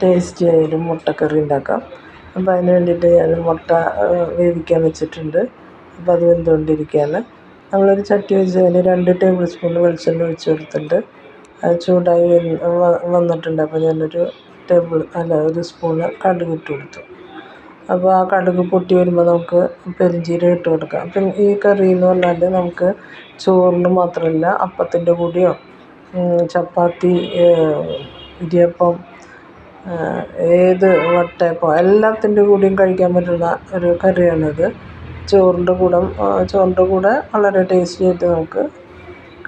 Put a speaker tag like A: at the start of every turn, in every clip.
A: Tasty ആയാലും മുട്ടക്കറി ഉണ്ടാക്കാം. അപ്പോൾ അതിന് വേണ്ടിയിട്ട് ഞാൻ മുട്ട വേവിക്കാൻ വെച്ചിട്ടുണ്ട്. അപ്പോൾ അത് വെന്തുകൊണ്ടിരിക്കുകയാണ്. നമ്മളൊരു ചട്ടി വെച്ച് അതിൽ രണ്ട് ടേബിൾ സ്പൂൺ വെളിച്ചെണ്ണ ഒഴിച്ച് കൊടുത്തിട്ടുണ്ട്. അത് ചൂടായി വന്നിട്ടുണ്ട്. അപ്പോൾ ഞാനൊരു ടേബിൾ അല്ല ഒരു സ്പൂണ് കടുക് ഇട്ട് കൊടുത്തു. അപ്പോൾ ആ കടുക് പൊട്ടി വരുമ്പോൾ നമുക്ക് പെരുംജീരകം ഇട്ട് കൊടുക്കാം. അപ്പം ഈ കറി എന്ന് പറഞ്ഞാൽ നമുക്ക് ചോറിന് മാത്രമല്ല അപ്പത്തിന്റെ കൂടെയോ ചപ്പാത്തി ഇടിയപ്പം ഏത് വട്ടയപ്പം എല്ലാത്തിന്റെ കൂടെയും കഴിക്കാൻ പറ്റുന്ന ഒരു കറിയാണിത്. ചോറിന്റെ കൂടെ ചോറിന്റെ കൂടെ വളരെ ടേസ്റ്റി ആയിട്ട് നമുക്ക്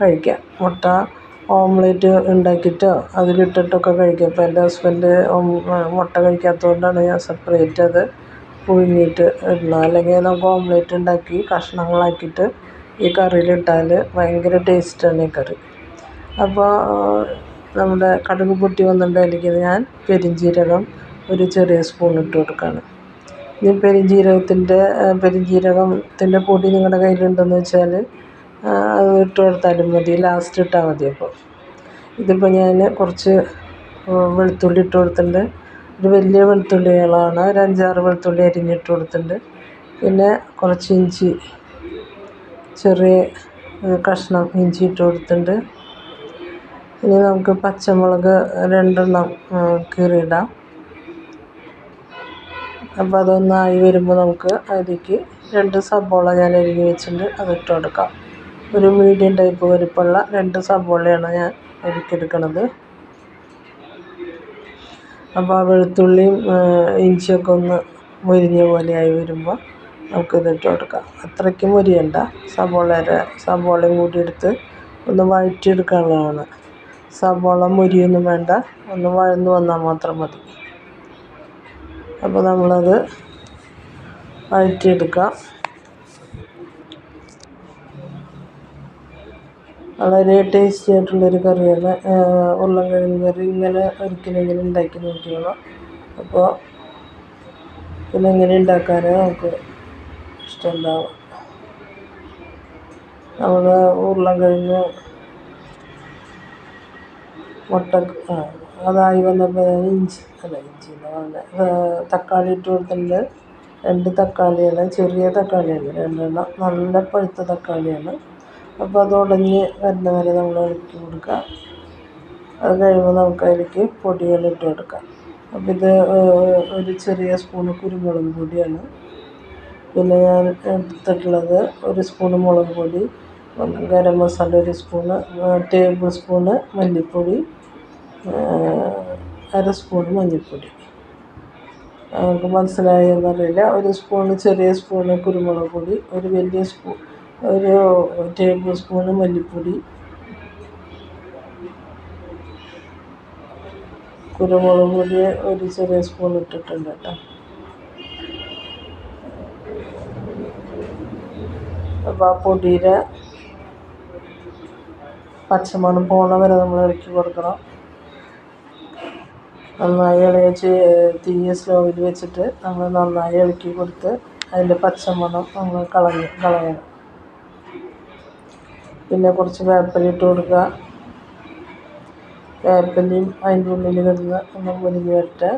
A: കഴിക്കാം. മുട്ട ഓംലെറ്റ് ഉണ്ടാക്കിയിട്ടോ അതിലിട്ടിട്ടൊക്കെ കഴിക്കാം. ഇപ്പോൾ എന്റെ ഹസ്ബൻഡ് മുട്ട കഴിക്കാത്തതുകൊണ്ടാണ് ഞാൻ സെപ്പറേറ്റ് അത് പുഴുങ്ങിയിട്ട് ഇടുന്നത്. അല്ലെങ്കിൽ നമുക്ക് ഓംലെറ്റ് ഉണ്ടാക്കി കഷ്ണങ്ങളാക്കിയിട്ട് ഈ കറിയിലിട്ടാൽ ഭയങ്കര ടേസ്റ്റാണ് ഈ കറി. അപ്പോൾ നമ്മുടെ കടുക് പൊട്ടി വന്നിട്ടുണ്ടെങ്കിൽ ഞാൻ പെരുംജീരകം ഒരു ചെറിയ സ്പൂൺ ഇട്ട് കൊടുക്കുകയാണ് ഇനി പെരുംജീരകത്തിന്റെ പെരുംജീരകത്തിന്റെ പൊടി നിങ്ങളുടെ കയ്യിലുണ്ടെന്ന് വെച്ചാൽ അത് ഇട്ട് കൊടുത്താലും മതി. ലാസ്റ്റ് ഇട്ടാൽ മതി അപ്പോൾ. ഇതിപ്പോൾ ഞാൻ കുറച്ച് വെളുത്തുള്ളി ഇട്ട് കൊടുത്തിട്ടുണ്ട്. ഒരു വലിയ വെളുത്തുള്ളികളാണ്. ഒരു അഞ്ചാറ് വെളുത്തുള്ളി അരിഞ്ഞിട്ട് കൊടുത്തിട്ടുണ്ട്. പിന്നെ കുറച്ച് ഇഞ്ചി ചെറിയ കഷ്ണം ഇഞ്ചി ഇട്ട് കൊടുത്തിട്ടുണ്ട്. ഇനി നമുക്ക് പച്ചമുളക് രണ്ടെണ്ണം കീറിയിടാം. അപ്പോൾ അതൊന്നായി വരുമ്പോൾ നമുക്ക് അതിലേക്ക് രണ്ട് സബോള ഞാൻ അരിഞ്ഞു വെച്ചിട്ടുണ്ട് അതിട്ട് കൊടുക്കാം. ഒരു മീഡിയം ടൈപ്പ് വലുപ്പമുള്ള രണ്ട് സബോളയാണ് ഞാൻ അരിക്കെടുക്കണത്. അപ്പോൾ ആ വെളുത്തുള്ളിയും ഇഞ്ചിയൊക്കെ ഒന്ന് മുരിഞ്ഞ പോലെയായി വരുമ്പോൾ നമുക്ക് ഇട്ട് കൊടുക്കാം. അത്രയ്ക്ക് മുരിയണ്ട സബോളയുടെ സബോളയും കൂടി എടുത്ത് ഒന്ന് വഴറ്റിയെടുക്കാനുള്ളതാണ്. സബോള മൊരിയൊന്നും വേണ്ട. ഒന്ന് വഴന്ന് വന്നാൽ മാത്രം മതി. അപ്പോൾ നമ്മളത് വഴറ്റിയെടുക്കാം. വളരെ ടേസ്റ്റി ആയിട്ടുള്ളൊരു കറിയാണ്. ഉരുളക്കിഴങ്ങ് കറി ഇങ്ങനെ ഒരിക്കലെങ്കിലും ഉണ്ടാക്കി നോക്കിയോളാം അപ്പോൾ ഇങ്ങനെ ഉണ്ടാക്കാൻ നമുക്ക് ഇഷ്ടമുണ്ടാവും നമ്മൾ ഉരുളൻകിഴങ്ങ് മുട്ട അതായി വന്നപ്പോൾ ഇഞ്ചി അല്ല ഇഞ്ചി തക്കാളി ഇട്ട് കൊടുത്തിട്ടുണ്ട് രണ്ട് തക്കാളിയാണ് ചെറിയ തക്കാളിയാണ്. രണ്ടെണ്ണം നല്ല പഴുത്ത തക്കാളിയാണ്. അപ്പോൾ അത് ഉടഞ്ഞ് വരുന്ന വരെ നമ്മൾ ഇളക്കി കൊടുക്കുക. അത് കഴിയുമ്പോൾ നമുക്ക് അതിലേക്ക് പൊടികൾ ഇട്ട് കൊടുക്കാം. അപ്പോൾ ഇത് ഒരു ചെറിയ സ്പൂണ് കുരുമുളക് പൊടിയാണ്. പിന്നെ ഞാൻ എടുത്തിട്ടുള്ളത് ഒരു സ്പൂണ് മുളക് പൊടി ഗരം മസാല ഒരു സ്പൂണ് ടേബിൾ സ്പൂണ് മല്ലിപ്പൊടി അര സ്പൂൺ മഞ്ഞൾപ്പൊടി. നമുക്ക് മനസ്സിലായെന്നറിയില്ല. ഒരു സ്പൂണ് ചെറിയ സ്പൂണ് കുരുമുളക് പൊടി ഒരു വലിയ സ്പൂ ഒരു ടേബിൾ സ്പൂണ് മല്ലിപ്പൊടി കുരുമുളക് പൊടി ഒരു ചെറിയ സ്പൂൺ ഇട്ടിട്ടുണ്ട് കേട്ടോ. അപ്പോൾ ആ പൊടിയുടെ പച്ചമണം പോണ വരെ നമ്മൾ ഇളക്കി കൊടുക്കണം. നന്നായി ഇളയിച്ച് തീ സ്ലോവിൽ വെച്ചിട്ട് നമ്മൾ നന്നായി ഇളക്കി കൊടുത്ത് അതിന്റെ പച്ചമണം നമ്മൾ കളഞ്ഞ് കളയണം. പിന്നെ കുറച്ച് വേപ്പില ഇട്ട് കൊടുക്കുക. വേപ്പിലയും അതിന്റെ ഉള്ളിൽ കിടന്ന് ഒന്ന് മുരിഞ്ഞ് വരട്ടെ.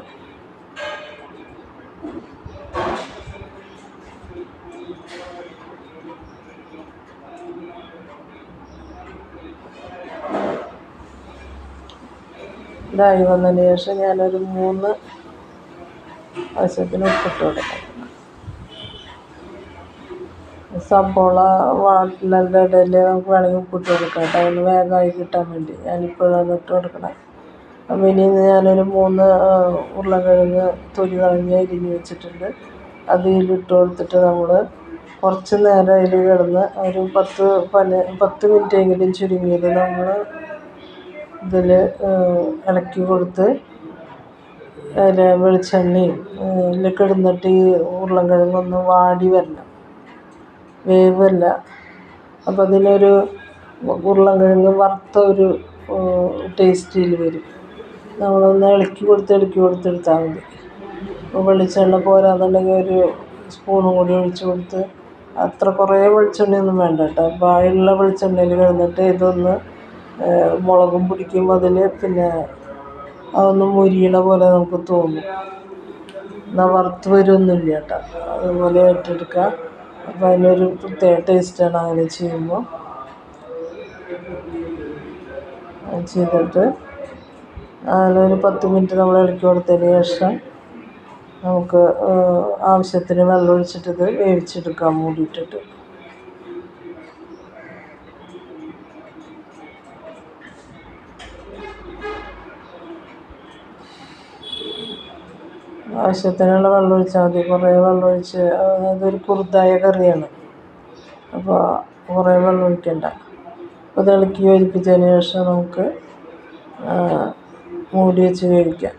A: ഇതായി വന്നതിന് ശേഷം ഞാനൊരു മൂന്ന് ആവശ്യത്തിന് ഉപ്പിട്ട് കൊടുക്കാം സബോള വാട്ടിലിന്റെ ഇടയിൽ നമുക്ക് വേണമെങ്കിൽ ഉപ്പിട്ട് കൊടുക്കാം കേട്ടോ. അതിന് വേഗമായി കിട്ടാൻ വേണ്ടി. ഞാനിപ്പോഴാണ് ഇട്ട് കൊടുക്കണം. അപ്പം ഇനി ഞാനൊരു മൂന്ന് ഉരുളക്കിഴങ്ങ് തൊലി കളഞ്ഞ് അരിഞ്ഞ് വെച്ചിട്ടുണ്ട്. അത് ഇട്ട് കൊടുത്തിട്ട് നമ്മൾ കുറച്ച് നേരം അതിൽ കിടന്ന് ഒരു പത്ത് പതിന പത്ത് മിനിറ്റെങ്കിലും ചുരുങ്ങിയത് നമ്മൾ ഇതിൽ ഇളക്കി കൊടുത്ത് അതിൽ വെളിച്ചെണ്ണയും ഇതിൽ കിടന്നിട്ട് ഈ ഉരുളക്കിഴങ്ങൊന്ന് വാടി വരണം. വേവല്ല. അപ്പോൾ അതിനൊരു ഉരുളക്കിഴങ്ങ് വറുത്ത ഒരു ടേസ്റ്റിൽ വരും. നമ്മളൊന്ന് ഇളക്കി കൊടുത്ത് ഇളക്കി കൊടുത്തെടുത്താൽ മതി. അപ്പോൾ വെളിച്ചെണ്ണ പോരാന്നുണ്ടെങ്കിൽ ഒരു സ്പൂണും കൂടി ഒഴിച്ച് കൊടുത്ത് അത്ര കുറേ വെളിച്ചെണ്ണയൊന്നും വേണ്ട കേട്ടോ. ബായുള്ള വെളിച്ചെണ്ണയിൽ കിടന്നിട്ട് ഇതൊന്ന് മുളകും പിടിക്കും അതിൽ പിന്നെ അതൊന്നും മൊരിയണ പോലെ നമുക്ക് തോന്നും. എന്നാൽ വറുത്ത് വരുമൊന്നുമില്ല കേട്ടോ. അതുപോലെ ഇട്ടെടുക്കുക അപ്പോൾ അതിനൊരു പ്രത്യേക ടേസ്റ്റാണ് അങ്ങനെ ചെയ്യുമ്പോൾ ചെയ്തിട്ട് ഒരു പത്ത് മിനിറ്റ് നമ്മൾ ഇളക്കി കൊടുത്തതിന് ശേഷം നമുക്ക് ആവശ്യത്തിന് വെള്ളം ഒഴിച്ചിട്ട് വേവിച്ചെടുക്കാം മൂടിയിട്ടിട്ട്. ആവശ്യത്തിനുള്ള വെള്ളം ഒഴിച്ചാൽ മതി. കുറേ വെള്ളം ഒഴിച്ച് അതൊരു കുറുതായ കറിയാണ്. അപ്പോൾ കുറേ വെള്ളം ഒഴിക്കണ്ട. അപ്പോൾ തിളക്കി യോജിപ്പിച്ചതിന് ശേഷം നമുക്ക് മൂടി വെച്ച് വേവിക്കാം.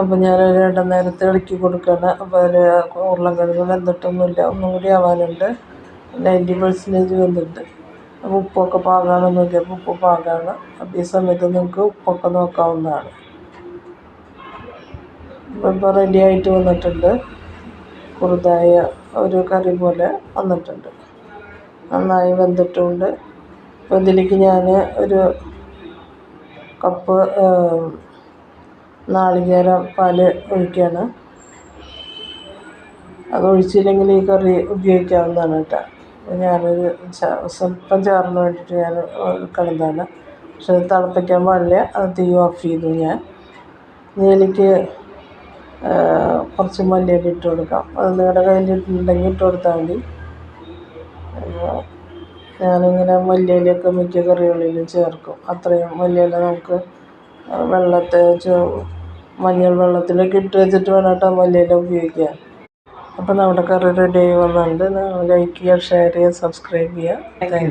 A: അപ്പോൾ ഞാൻ രണ്ട നേരത്തെ ഇളക്കി കൊടുക്കണം. അപ്പോൾ അതിൽ ഉരുളക്കിഴങ്ങ് വെന്തിട്ടൊന്നുമില്ല. ഒന്നും കൂടി ആവാനുണ്ട്. നയന്റി പെർസെന്റേജ് വെന്തിട്ടുണ്ട്. അപ്പോൾ ഉപ്പൊക്കെ പാകമാണോ അപ്പോൾ ഉപ്പ് പാകാണ്. ഈ സമയത്ത് നിങ്ങൾക്ക് ഉപ്പൊക്കെ നോക്കാവുന്നതാണ്. ഇപ്പോൾ റെഡി ആയിട്ട് വന്നിട്ടുണ്ട്. കുറുതായ ഒരു കറി പോലെ വന്നിട്ടുണ്ട്. നന്നായി വെന്തിട്ടുണ്ട്. അപ്പോൾ ഇതിലേക്ക് ഞാൻ ഒരു കപ്പ് നാളികേര പാൽ ഒഴിക്കുകയാണ് അത് ഒഴിച്ചില്ലെങ്കിൽ ഈ കറി ഉപയോഗിക്കാവുന്നതാണ് കേട്ടോ. ഞാനൊരു സ്വല്പം ചാറിന് വേണ്ടിയിട്ട് ഞാൻ കളഞ്ഞതാണ് പക്ഷെ അത് തിളപ്പിക്കാൻ പാടില്ല. അത് തീ ഓഫ് ചെയ്തു ഞാൻ. എനിക്ക് കുറച്ച് മല്ലിയില ഇട്ട് കൊടുക്കാം. അത് നിങ്ങളുടെ കയ്യിലുണ്ടെങ്കിൽ ഇട്ട് കൊടുത്താൽ മതി. ഞാനിങ്ങനെ മല്ലിയിലൊക്കെ മിക്ക കറികളിലും ചേർക്കും. അത്രയും മല്ലിയില നമുക്ക് വെള്ളത്തെ മഞ്ഞൾ വെള്ളത്തിലൊക്കെ ഇട്ട് വെച്ചിട്ട് വേണം കേട്ടോ മല്ലിയില ഉപയോഗിക്കാൻ. അപ്പോൾ നമ്മുടെ കറി റെഡി ആയി വന്നിട്ടുണ്ട്. ലൈക്ക് ചെയ്യുക ഷെയർ ചെയ്യുക സബ്സ്ക്രൈബ് ചെയ്യുക. Thank you